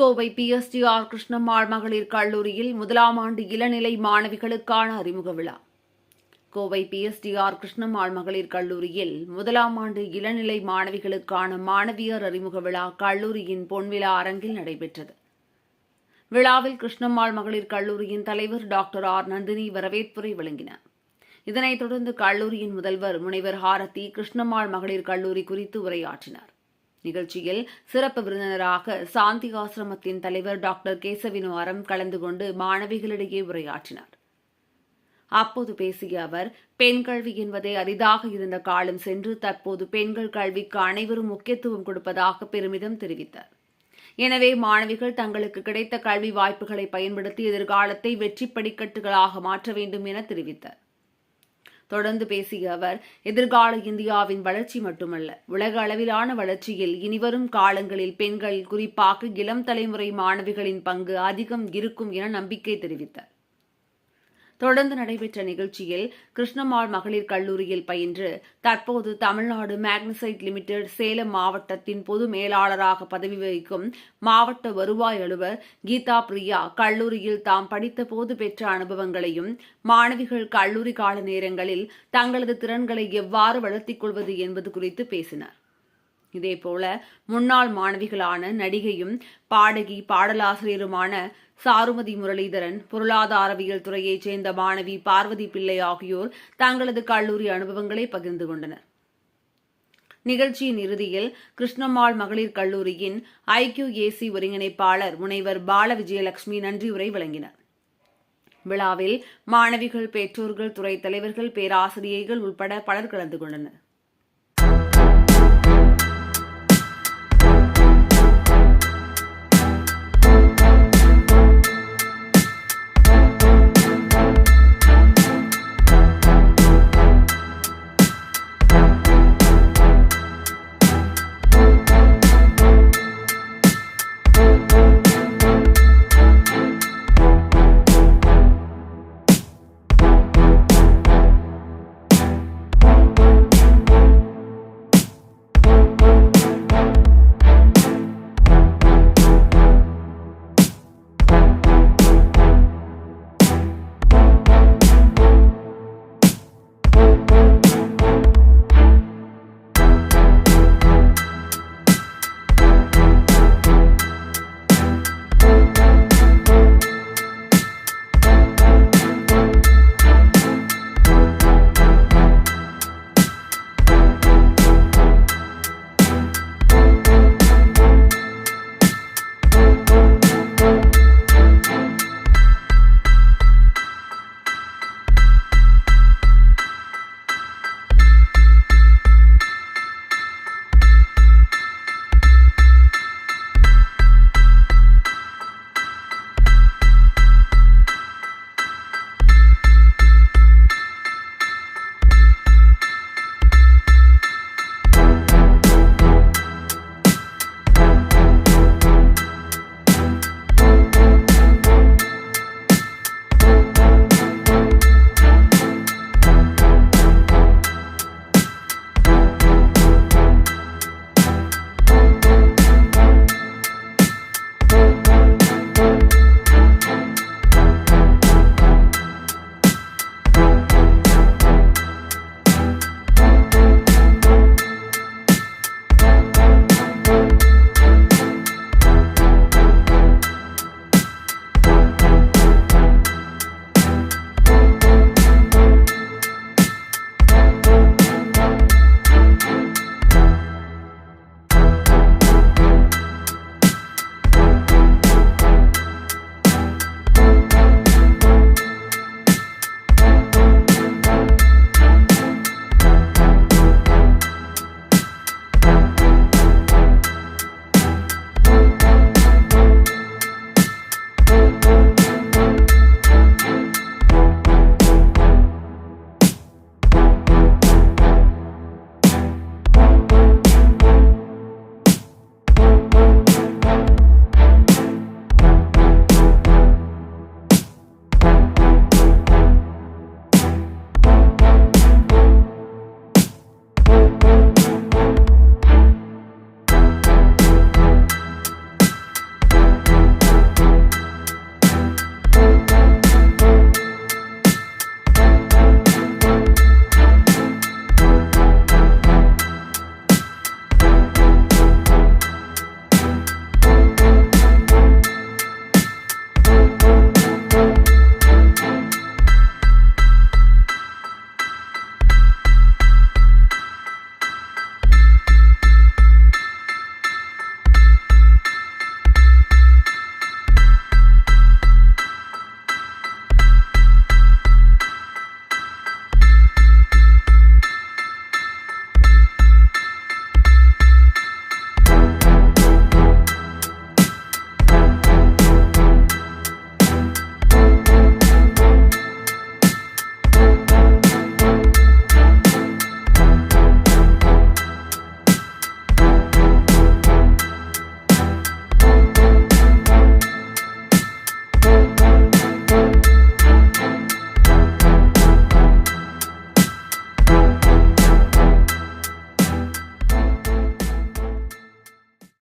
கோவை பிஎஸ்டிஆர் கிருஷ்ணம்மாள் மகளிர் கல்லூரியில் முதலாம் ஆண்டு இளநிலை மாணவிகளுக்கான அறிமுக விழா. கோவை பிஎஸ்டிஆர் கிருஷ்ணம்மாள் மகளிர் கல்லூரியில் முதலாம் ஆண்டு இளநிலை மாணவிகளுக்கான மாணவியர் அறிமுக விழா கல்லூரியின் பொன்விழா அரங்கில் நடைபெற்றது. விழாவில் கிருஷ்ணம்மாள் மகளிர் கல்லூரியின் தலைவர் டாக்டர் ஆர் நந்தினி வரவேற்புரை வழங்கினார். இதனைத் தொடர்ந்து கல்லூரியின் முதல்வர் முனைவர் ஹாரதி கிருஷ்ணம்மாள் மகளிர் கல்லூரி குறித்து உரையாற்றினார். நிகழ்ச்சியில் சிறப்பு விருந்தினராக சாந்தி ஆசிரமத்தின் தலைவர் டாக்டர் கேசவினுவாரம் கலந்து கொண்டு மாணவிகளிடையே உரையாற்றினார். அப்போது பேசிய அவர் பெண் கல்வி என்பதே அரிதாக இருந்த காலம் சென்று தற்போது பெண்கள் கல்விக்கு அனைவரும் முக்கியத்துவம் கொடுப்பதாக பெருமிதம் தெரிவித்தார். எனவே மாணவிகள் தங்களுக்கு கிடைத்த கல்வி வாய்ப்புகளை பயன்படுத்தி எதிர்காலத்தை வெற்றி படிக்கட்டுகளாக மாற்ற வேண்டும் என தெரிவித்தார். தொடர்ந்து பேசிய அவர் எதிர்கால இந்தியாவின் வளர்ச்சி மட்டுமல்ல உலக அளவிலான வளர்ச்சியில் இனிவரும் காலங்களில் பெண்கள் குறிப்பாக இளம் தலைமுறை மாணவிகளின் பங்கு அதிகம் இருக்கும் என நம்பிக்கை தெரிவித்தார். தொடர்ந்து நடைபெற்ற நிகழ்ச்சியில் கிருஷ்ணமாள் மகளிர் கல்லூரியில் பயின்று தற்போது தமிழ்நாடு மேக்னசைட் லிமிடெட் சேலம் மாவட்டத்தின் பொது மேலாளராக பதவி வகிக்கும் மாவட்ட வருவாய் அலுவலர் கீதா பிரியா கல்லூரியில் தாம் படித்த போது பெற்ற அனுபவங்களையும் மாணவிகள் கல்லூரி கால நேரங்களில் தங்களது திறன்களை எவ்வாறு வளர்த்திக் கொள்வது என்பது குறித்து பேசினார். இதேபோல முன்னாள் மாணவிகளான நடிகையும் பாடகி பாடலாசிரியருமான சாருமதி முரளிதரன் பொருளாதாரவியல் துறையைச் சேர்ந்த மாணவி பார்வதி பிள்ளை ஆகியோர் தங்களது கல்லூரி அனுபவங்களை பகிர்ந்து கொண்டனர். நிகழ்ச்சியின் இறுதியில் கிருஷ்ணம்மாள் மகளிர் கல்லூரியின் ஐக்கியூ ஏசி ஒருங்கிணைப்பாளர் முனைவர் பால விஜயலட்சுமி நன்றியுரை வழங்கினார். விழாவில் மாணவிகள் பெற்றோர்கள் துறை தலைவர்கள் பேராசிரியர்கள் உட்பட பலர் கலந்து கொண்டனர்.